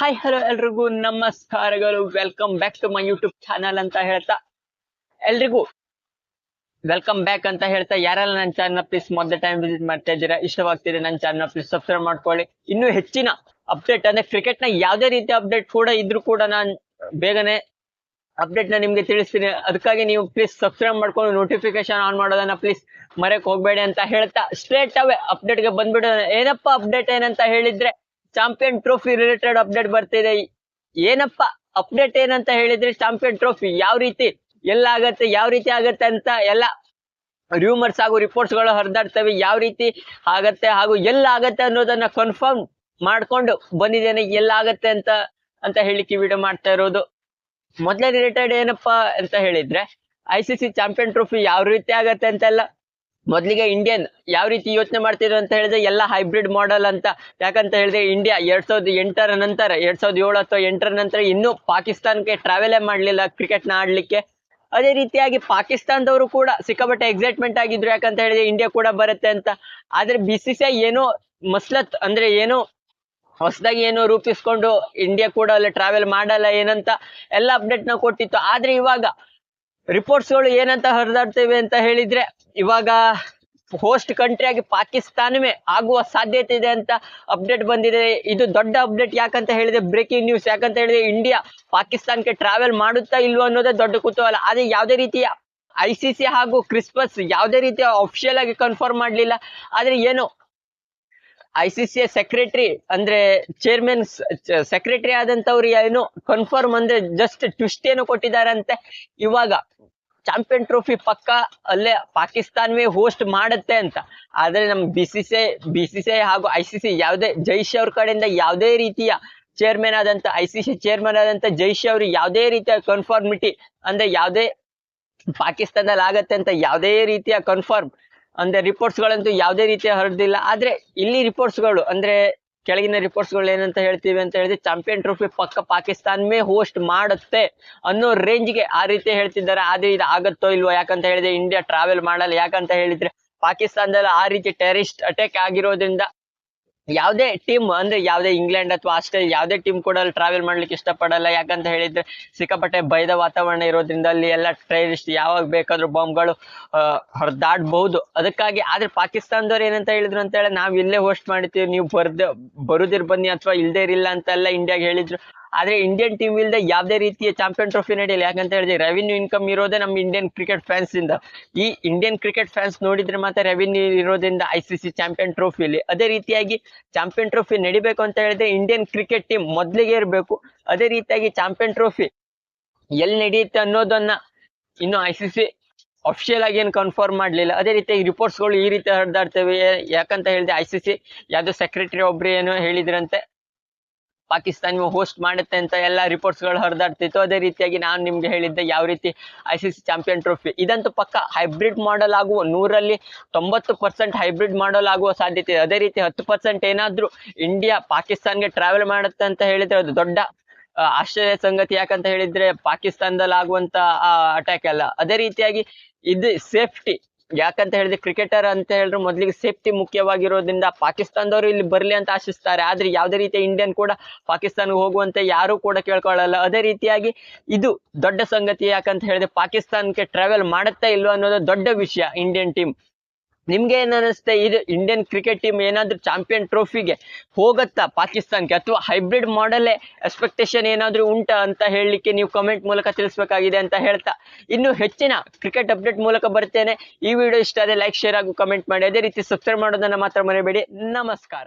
Hi hello ಎಲ್ರಿಗೂ. ನಮಸ್ಕಾರಗಳು. Welcome back to my YouTube channel ಅಂತ ಹೇಳ್ತಾ. ಎಲ್ರಿಗೂ ವೆಲ್ಕಮ್ ಬ್ಯಾಕ್ ಅಂತ ಹೇಳ್ತಾ. ಯಾರೆಲ್ಲ ನನ್ನ ಚಾನಲ್ ಪ್ಲೀಸ್ ಮೊದಲ ಟೈಮ್ ವಿಸಿಟ್ ಮಾಡ್ತಾ ಇದ್ದೀರಾ ಇಷ್ಟವಾಗ್ತಿದೆ ನನ್ನ ಚಾನಲ್ ಪ್ಲೀಸ್ ಸಬ್ಸ್ಕ್ರೈಬ್ ಮಾಡ್ಕೊಳ್ಳಿ. ಇನ್ನೂ ಹೆಚ್ಚಿನ ಅಪ್ಡೇಟ್ ಅಂದ್ರೆ ಕ್ರಿಕೆಟ್ನ ಯಾವುದೇ ರೀತಿ ಅಪ್ಡೇಟ್ ಕೂಡ ಇದ್ರೂ ಕೂಡ ನಾನು ಬೇಗನೆ ಅಪ್ಡೇಟ್ನ ನಿಮ್ಗೆ ತಿಳಿಸ್ತೀನಿ. ಅದಕ್ಕಾಗಿ ನೀವು ಪ್ಲೀಸ್ ಸಬ್ಸ್ಕ್ರೈಬ್ ಮಾಡ್ಕೊಂಡು ನೋಟಿಫಿಕೇಶನ್ ಆನ್ ಮಾಡೋದನ್ನ ಪ್ಲೀಸ್ ಮರೆಯಕ್ ಹೋಗ್ಬೇಡಿ ಅಂತ ಹೇಳ್ತಾ. ಸ್ಟ್ರೇಟ್ ಅವೇ ಅಪ್ಡೇಟ್ಗೆ ಬಂದ್ಬಿಡೋಣ. ಏನಪ್ಪ ಅಪ್ಡೇಟ್ ಏನಂತ ಹೇಳಿದ್ರೆ ಚಾಂಪಿಯನ್ ಟ್ರೋಫಿ ರಿಲೇಟೆಡ್ ಅಪ್ಡೇಟ್ ಬರ್ತಿದೆ. ಏನಪ್ಪ ಅಪ್ಡೇಟ್ ಏನಂತ ಹೇಳಿದ್ರೆ ಚಾಂಪಿಯನ್ ಟ್ರೋಫಿ ಯಾವ ರೀತಿ, ಎಲ್ಲ ಆಗತ್ತೆ, ಯಾವ ರೀತಿ ಆಗತ್ತೆ ಅಂತ ಎಲ್ಲ ರ್ಯೂಮರ್ಸ್ ಹಾಗೂ ರಿಪೋರ್ಟ್ಸ್ಗಳು ಹರಿದಾಡ್ತವೆ. ಯಾವ ರೀತಿ ಆಗತ್ತೆ ಹಾಗೂ ಎಲ್ಲ ಆಗತ್ತೆ ಅನ್ನೋದನ್ನ ಕನ್ಫರ್ಮ್ ಮಾಡ್ಕೊಂಡು ಬಂದಿದ್ದೇನೆ, ಎಲ್ಲ ಆಗತ್ತೆ ಅಂತ ಅಂತ ಹೇಳಿಕೆ ವಿಡಿಯೋ ಮಾಡ್ತಾ ಇರೋದು. ಮೊದಲೇ ರಿಲೇಟೆಡ್ ಏನಪ್ಪಾ ಅಂತ ಹೇಳಿದ್ರೆ I C C champion trophy ಯಾವ ರೀತಿ ಆಗತ್ತೆ ಅಂತೆಲ್ಲ ಮೊದಲಿಗೆ ಇಂಡಿಯನ್ ಯಾವ ರೀತಿ ಯೋಚನೆ ಮಾಡ್ತಿದ್ರು ಅಂತ ಹೇಳಿದ್ರೆ ಎಲ್ಲ ಹೈಬ್ರಿಡ್ ಮಾಡೆಲ್ ಅಂತ. ಯಾಕಂತ ಹೇಳಿದ್ರೆ ಇಂಡಿಯಾ ಎರಡ್ ಸಾವಿರದ ಎಂಟರ ನಂತರ, ಎರಡ್ ಸಾವಿರದ ಏಳು ಅಥವಾ ಎಂಟರ ನಂತರ ಇನ್ನೂ ಪಾಕಿಸ್ತಾನಕ್ಕೆ ಟ್ರಾವೆಲೇ ಮಾಡಲಿಲ್ಲ ಕ್ರಿಕೆಟ್ನ ಆಡ್ಲಿಕ್ಕೆ. ಅದೇ ರೀತಿಯಾಗಿ ಪಾಕಿಸ್ತಾನದವರು ಕೂಡ ಸಿಕ್ಕಾಪಟ್ಟೆ ಎಕ್ಸೈಟ್ಮೆಂಟ್ ಆಗಿದ್ರು. ಯಾಕಂತ ಹೇಳಿದ್ರೆ ಇಂಡಿಯಾ ಕೂಡ ಬರುತ್ತೆ ಅಂತ. ಆದ್ರೆ ಬಿ ಸಿ ಸಿ ಏನೋ ಮಸ್ಲತ್ ಅಂದ್ರೆ ಏನೋ ಹೊಸದಾಗಿ ಏನೋ ರೂಪಿಸ್ಕೊಂಡು ಇಂಡಿಯಾ ಕೂಡ ಅಲ್ಲಿ ಟ್ರಾವೆಲ್ ಮಾಡಲ್ಲ ಏನಂತ ಎಲ್ಲ ಅಪ್ಡೇಟ್ನ ಕೊಟ್ಟಿತ್ತು. ಆದ್ರೆ ಇವಾಗ ರಿಪೋರ್ಟ್ಸ್ಗಳು ಏನಂತ ಹರಿದಾಡ್ತೇವೆ ಅಂತ ಹೇಳಿದ್ರೆ, ಇವಾಗ ಹೋಸ್ಟ್ ಕಂಟ್ರಿಯಾಗಿ ಪಾಕಿಸ್ತಾನವೇ ಆಗುವ ಸಾಧ್ಯತೆ ಇದೆ ಅಂತ ಅಪ್ಡೇಟ್ ಬಂದಿದೆ. ಇದು ದೊಡ್ಡ ಅಪ್ಡೇಟ್ ಯಾಕಂತ ಹೇಳಿದ್ರೆ ಬ್ರೇಕಿಂಗ್ ನ್ಯೂಸ್ ಯಾಕಂತ ಹೇಳಿದ್ರೆ ಇಂಡಿಯಾ ಪಾಕಿಸ್ತಾನಕ್ಕೆ ಟ್ರಾವೆಲ್ ಮಾಡುತ್ತಾ ಇಲ್ವೋ ಅನ್ನೋದೇ ದೊಡ್ಡ ಕುತೂಹಲ. ಆದ್ರೆ ಯಾವುದೇ ರೀತಿಯ ಐ ಸಿ ಸಿ ಹಾಗೂ ಕ್ರಿಸ್ಮಸ್ ಯಾವುದೇ ರೀತಿಯ ಅಫಿಷಿಯಲ್ ಆಗಿ ಕನ್ಫರ್ಮ್ ಮಾಡಲಿಲ್ಲ. ಆದರೆ ಏನು ಐ ಸಿ ಸಿ ಸೆಕ್ರೆಟರಿ ಅಂದ್ರೆ ಚೇರ್ಮನ್ ಸೆಕ್ರೆಟರಿ ಆದಂತವ್ರು ಏನು ಕನ್ಫರ್ಮ್ ಅಂದ್ರೆ ಜಸ್ಟ್ ಟ್ವಿಸ್ಟ್ ಏನು ಕೊಟ್ಟಿದಾರಂತೆ ಇವಾಗ ಚಾಂಪಿಯನ್ ಟ್ರೋಫಿ ಪಕ್ಕ ಅಲ್ಲೇ ಪಾಕಿಸ್ತಾನವೇ ಹೋಸ್ಟ್ ಮಾಡುತ್ತೆ ಅಂತ. ಆದ್ರೆ ನಮ್ B C C B C C ಹಾಗೂ ಐ ಸಿ ಸಿ ಯಾವುದೇ ಜೈಶ್ ಅವ್ರ ಕಡೆಯಿಂದ ಯಾವುದೇ ರೀತಿಯ ಚೇರ್ಮನ್ ಆದಂತ ಐ ಸಿ ಸಿ ಚೇರ್ಮನ್ ಆದಂತ ಜೈಶ್ ಅವರು ಯಾವುದೇ ರೀತಿಯ ಕನ್ಫರ್ಮಿಟಿ ಅಂದ್ರೆ ಯಾವುದೇ ಪಾಕಿಸ್ತಾನದಲ್ಲಿ ಆಗತ್ತೆ ಅಂತ ಯಾವುದೇ ರೀತಿಯ ಕನ್ಫರ್ಮ್ ಅಂದ್ರೆ ರಿಪೋರ್ಟ್ಸ್ ಗಳಂತೂ ಯಾವುದೇ ರೀತಿಯ ಹರಡಿಲ್ಲ ಆದ್ರೆ ಇಲ್ಲಿ ರಿಪೋರ್ಟ್ಸ್ಗಳು ಅಂದ್ರೆ ಕೆಳಗಿನ ರಿಪೋರ್ಟ್ಸ್ಗಳು ಏನಂತ ಹೇಳ್ತೀವಿ ಅಂತ ಹೇಳಿದ್ರೆ ಚಾಂಪಿಯನ್ ಟ್ರೋಫಿ ಪಕ್ಕ ಪಾಕಿಸ್ತಾನವೇ ಹೋಸ್ಟ್ ಮಾಡುತ್ತೆ ಅನ್ನೋ ರೇಂಜ್ಗೆ ಆ ರೀತಿ ಹೇಳ್ತಿದ್ದಾರೆ. ಆದ್ರೆ ಇದು ಆಗತ್ತೋ ಇಲ್ವೋ ಯಾಕಂತ ಹೇಳಿದ್ರೆ ಇಂಡಿಯಾ ಟ್ರಾವೆಲ್ ಮಾಡಲ್ಲ. ಯಾಕಂತ ಹೇಳಿದ್ರೆ ಪಾಕಿಸ್ತಾನದಲ್ಲಿ ಆ ರೀತಿ ಟೆರರಿಸ್ಟ್ ಅಟ್ಯಾಕ್ ಆಗಿರೋದ್ರಿಂದ ಯಾವುದೇ ಟೀಮ್ ಅಂದ್ರೆ ಯಾವುದೇ ಇಂಗ್ಲೆಂಡ್ ಅಥವಾ ಆಸ್ಟ್ರೇಲಿಯಾ ಯಾವುದೇ ಟೀಮ್ ಕೂಡ ಅಲ್ಲಿ ಟ್ರಾವೆಲ್ ಮಾಡ್ಲಿಕ್ಕೆ ಇಷ್ಟಪಡಲ್ಲ. ಯಾಕಂತ ಹೇಳಿದ್ರೆ ಸಿಕ್ಕಾಪಟ್ಟೆ ಭಯದ ವಾತಾವರಣ ಇರೋದ್ರಿಂದ ಅಲ್ಲಿ ಎಲ್ಲ ಟೆರರಿಸ್ಟ್ ಯಾವಾಗ ಬೇಕಾದ್ರೂ ಬಾಂಬ್ಗಳು ಹೊರದಾಡ್ಬಹುದು. ಅದಕ್ಕಾಗಿ ಆದ್ರೆ ಪಾಕಿಸ್ತಾನದವ್ರು ಏನಂತ ಹೇಳಿದ್ರು ಅಂತ ಹೇಳಿ ನಾವ್ ಇಲ್ಲೇ ಹೋಸ್ಟ್ ಮಾಡ್ತೀವಿ ನೀವು ಬರ್ದ, ಬರುದಿರ್ ಬನ್ನಿ ಅಥವಾ ಇಲ್ದೇ ಇರಿಲ್ಲ ಅಂತೆಲ್ಲ ಇಂಡಿಯಾಗೆ ಹೇಳಿದ್ರು. ಆದ್ರೆ ಇಂಡಿಯನ್ ಟೀಮ್ ಇಲ್ಲದೆ ಯಾವುದೇ ರೀತಿಯ ಚಾಂಪಿಯನ್ ಟ್ರೋಫಿ ನಡೆಯಲ್ಲ. ಯಾಕಂತ ಹೇಳಿದ್ರೆ ರೆವಿನ್ಯೂ ಇನ್ಕಮ್ ಇರೋದೇ ನಮ್ಮ ಇಂಡಿಯನ್ ಕ್ರಿಕೆಟ್ ಫ್ಯಾನ್ಸ್ ಇಂದ. ಈ ಇಂಡಿಯನ್ ಕ್ರಿಕೆಟ್ ಫ್ಯಾನ್ಸ್ ನೋಡಿದ್ರೆ ಮಾತ್ರ ರೆವಿನ್ಯೂ ಇರೋದ್ರಿಂದ ಐ ಸಿ ಸಿ ಚಾಂಪಿಯನ್ ಟ್ರೋಫಿಲಿ ಅದೇ ರೀತಿಯಾಗಿ ಚಾಂಪಿಯನ್ ಟ್ರೋಫಿ ನಡಿಬೇಕು ಅಂತ ಹೇಳಿದ್ರೆ ಇಂಡಿಯನ್ ಕ್ರಿಕೆಟ್ ಟೀಮ್ ಮೊದಲಿಗೆ ಇರಬೇಕು. ಅದೇ ರೀತಿಯಾಗಿ ಚಾಂಪಿಯನ್ ಟ್ರೋಫಿ ಎಲ್ಲಿ ನಡೆಯುತ್ತೆ ಅನ್ನೋದನ್ನ ಇನ್ನು ಐ ಸಿ ಸಿ ಅಫಿಷಿಯಲ್ ಆಗಿ ಏನು ಕನ್ಫರ್ಮ್ ಮಾಡಲಿಲ್ಲ. ಅದೇ ರೀತಿಯಾಗಿ ರಿಪೋರ್ಟ್ಸ್ಗಳು ಈ ರೀತಿ ಹರಿದಾಡ್ತವೆ. ಯಾಕಂತ ಹೇಳಿದ್ರೆ ಐ ಸಿ ಸಿ ಯಾವುದೋ ಸೆಕ್ರೆಟರಿ ಒಬ್ರು ಏನೋ ಹೇಳಿದ್ರಂತೆ. ಪಾಕಿಸ್ತಾನ ಹೋಸ್ಟ್ ಮಾಡುತ್ತೆ ಅಂತ ಎಲ್ಲ ರಿಪೋರ್ಟ್ಸ್ಗಳು ಹರಿದಾಡ್ತಿತ್ತು. ಅದೇ ರೀತಿಯಾಗಿ ನಾನು ನಿಮ್ಗೆ ಹೇಳಿದ್ದೆ ಯಾವ ರೀತಿ I C C champion trophy ಇದಂತೂ ಪಕ್ಕ ಹೈಬ್ರಿಡ್ ಮಾಡಲ್ ಆಗುವ ನೂರಲ್ಲಿ ತೊಂಬತ್ತು ಪರ್ಸೆಂಟ್ ಹೈಬ್ರಿಡ್ ಮಾಡಲ್ ಆಗುವ ಸಾಧ್ಯತೆ ಇದೆ. ಅದೇ ರೀತಿ ಹತ್ತು ಪರ್ಸೆಂಟ್ ಏನಾದರೂ ಇಂಡಿಯಾ ಪಾಕಿಸ್ತಾನ್ಗೆ ಟ್ರಾವೆಲ್ ಮಾಡುತ್ತೆ ಅಂತ ಹೇಳಿದ್ರೆ ಅದು ದೊಡ್ಡ ಆಶ್ಚರ್ಯ ಸಂಗತಿ. ಯಾಕಂತ ಹೇಳಿದ್ರೆ ಪಾಕಿಸ್ತಾನದಲ್ಲಿ ಆಗುವಂತ ಅಟ್ಯಾಕ್ ಅಲ್ಲ. ಅದೇ ರೀತಿಯಾಗಿ ಇದು ಸೇಫ್ಟಿ ಯಾಕಂತ ಹೇಳಿದ್ರೆ ಕ್ರಿಕೆಟರ್ ಅಂತ ಹೇಳಿದ್ರೆ ಮೊದಲಿಗೆ ಸೇಫ್ಟಿ ಮುಖ್ಯವಾಗಿರೋದ್ರಿಂದ ಪಾಕಿಸ್ತಾನದವರು ಇಲ್ಲಿ ಬರಲಿ ಅಂತ ಆಶಿಸ್ತಾರೆ. ಆದ್ರೆ ಯಾವುದೇ ರೀತಿಯ ಇಂಡಿಯನ್ ಕೂಡ ಪಾಕಿಸ್ತಾನಕ್ಕೆ ಹೋಗುವಂತೆ ಯಾರು ಕೂಡ ಕೇಳ್ಕೊಳ್ಳಲ್ಲ. ಅದೇ ರೀತಿಯಾಗಿ ಇದು ದೊಡ್ಡ ಸಂಗತಿ ಯಾಕಂತ ಹೇಳಿದ್ರೆ ಪಾಕಿಸ್ತಾನಕ್ಕೆ ಟ್ರಾವೆಲ್ ಮಾಡುತ್ತಾ ಇಲ್ವೋ ಅನ್ನೋದು ದೊಡ್ಡ ವಿಷಯ ಇಂಡಿಯನ್ ಟೀಮ್ ನಿಮ್ಗೆ ಏನ್ ಅನಿಸುತ್ತೆ ಇದು ಇಂಡಿಯನ್ ಕ್ರಿಕೆಟ್ ಟೀಮ್ ಏನಾದ್ರೂ ಚಾಂಪಿಯನ್ ಟ್ರೋಫಿಗೆ ಹೋಗತ್ತಾ ಪಾಕಿಸ್ತಾನ್ಗೆ ಅಥವಾ ಹೈಬ್ರಿಡ್ ಮಾಡೆಲ್ ಎಕ್ಸ್ಪೆಕ್ಟೇಷನ್ ಏನಾದ್ರೂ ಉಂಟಾ ಅಂತ ಹೇಳಲಿಕ್ಕೆ ನೀವು ಕಮೆಂಟ್ ಮೂಲಕ ತಿಳಿಸ್ಬೇಕಾಗಿದೆ ಅಂತ ಹೇಳ್ತಾ. ಇನ್ನು ಹೆಚ್ಚಿನ ಕ್ರಿಕೆಟ್ ಅಪ್ಡೇಟ್ ಮೂಲಕ ಬರ್ತೇನೆ. ಈ ವಿಡಿಯೋ ಇಷ್ಟ ಆದರೆ ಲೈಕ್ ಶೇರ್ ಹಾಗೂ ಕಮೆಂಟ್ ಮಾಡಿ. ಅದೇ ರೀತಿ ಸಬ್ಸ್ಕ್ರೈಬ್ ಮಾಡೋದನ್ನ ಮಾತ್ರ ಮರೆಯಬೇಡಿ ನಮಸ್ಕಾರ.